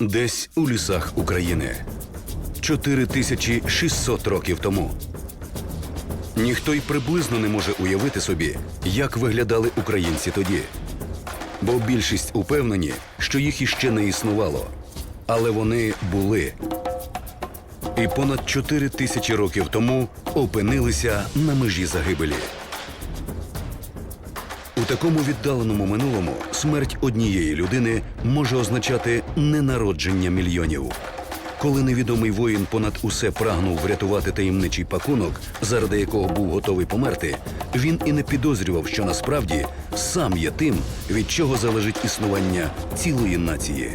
Десь у лісах України. 4600 років тому. Ніхто й приблизно не може уявити собі, як виглядали українці тоді. Бо більшість упевнені, що їх іще не існувало. Але вони були. І понад 4 тисячі років тому опинилися на межі загибелі. У такому віддаленому минулому смерть однієї людини може означати ненародження мільйонів. Коли невідомий воїн понад усе прагнув врятувати таємничий пакунок, заради якого був готовий померти, він і не підозрював, що насправді сам є тим, від чого залежить існування цілої нації.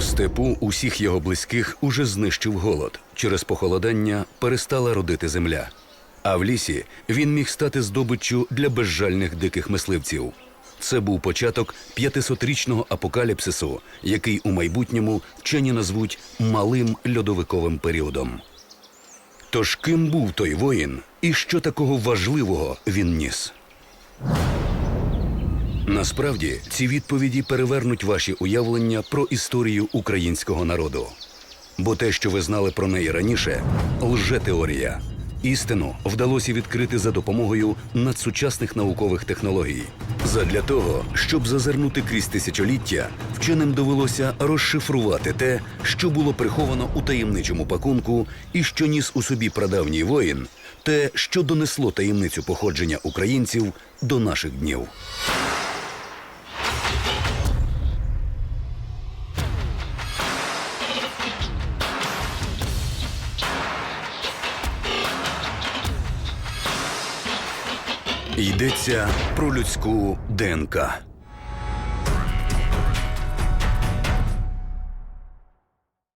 Степу усіх його близьких уже знищив голод. Через похолодання перестала родити земля. А в лісі він міг стати здобиччю для безжальних диких мисливців. Це був початок 500-річного апокаліпсису, який у майбутньому вчені назвуть малим льодовиковим періодом. Тож ким був той воїн і що такого важливого він ніс? Насправді ці відповіді перевернуть ваші уявлення про історію українського народу. Бо те, що ви знали про неї раніше, лжетеорія. Істину вдалося відкрити за допомогою надсучасних наукових технологій. Задля того, щоб зазирнути крізь тисячоліття, вченим довелося розшифрувати те, що було приховано у таємничому пакунку, і що ніс у собі прадавній воїн, те, що донесло таємницю походження українців до наших днів. Йдеться про людську ДНК.